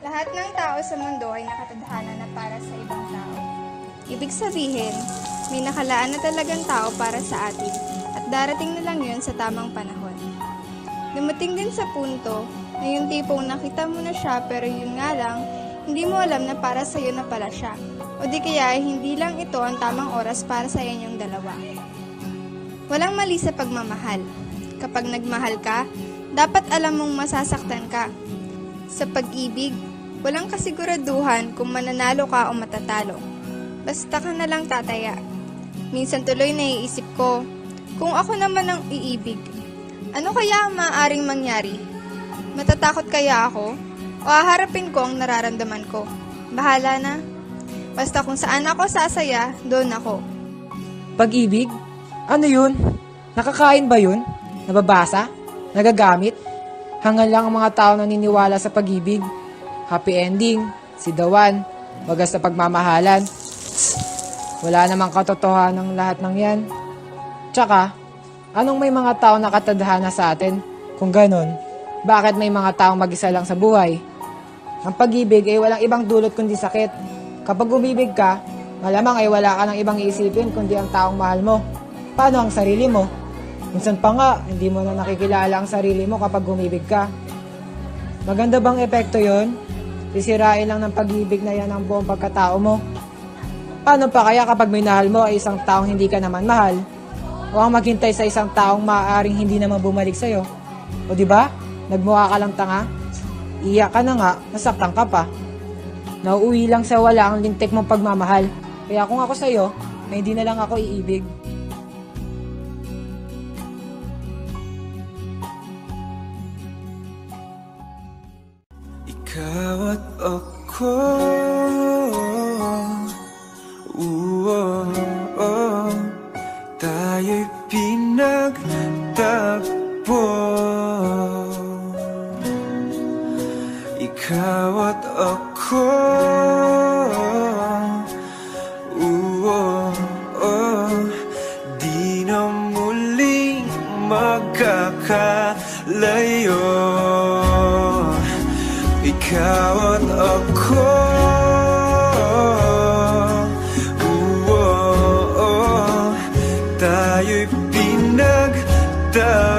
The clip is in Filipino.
Lahat ng tao sa mundo ay nakatadhana na para sa ibang tao. Ibig sabihin, may nakalaan na talagang tao para sa atin at darating na lang yun sa tamang panahon. Dumating din sa punto na yung tipong nakita mo na siya pero yun nga lang, hindi mo alam na para sa'yo na pala siya. O di kaya ay hindi lang ito ang tamang oras para sa inyong dalawa. Walang mali sa pagmamahal. Kapag nagmahal ka, dapat alam mong masasaktan ka. Sa pag-ibig, walang kasiguraduhan kung mananalo ka o matatalo. Basta ka na lang tataya. Minsan tuloy naiisip ko, kung ako naman ang iibig, ano kaya ang maaaring mangyari? Matatakot kaya ako? O haharapin ko ang nararamdaman ko? Bahala na. Basta kung saan ako sasaya, doon ako. Pag-ibig? Ano yun? Nakakain ba yun? Nababasa? Nagagamit? Hangal lang ang mga tao naniniwala sa pag-ibig. Happy ending, si Dawan, wagas na pagmamahalan. Wala namang katotohanan ng lahat ng yan. Tsaka, anong may mga tao nakatadhana sa atin? Kung ganon, bakit may mga taong mag-isa lang sa buhay? Ang pag-ibig ay walang ibang dulot kundi sakit. Kapag umibig ka, malamang ay wala ka ng ibang iisipin kundi ang taong mahal mo. Paano ang sarili mo? Minsan pa nga, hindi mo na nakikilala ang sarili mo kapag umibig ka. Maganda bang epekto yon? Sisirain lang ng pag-ibig na yan ang buong pagkatao mo. Paano pa kaya kapag minahal mo ay isang taong hindi ka naman mahal? O ang maghintay sa isang taong maaaring hindi naman bumalik sa'yo? O di ba? Nagmukha ka lang tanga? Iyak ka na nga, nasaktan ka pa. Nauuwi lang sa wala ang lintik mong pagmamahal. Kaya kung ako sa'yo, may hindi na lang ako iibig. Ikaw at ako. Uwo, oh, Tayo'y pinagtagpo Ikaw at ako. Uwo, oh, Di na muling magkakalayo ikaw at ako Tayo'y pinagdala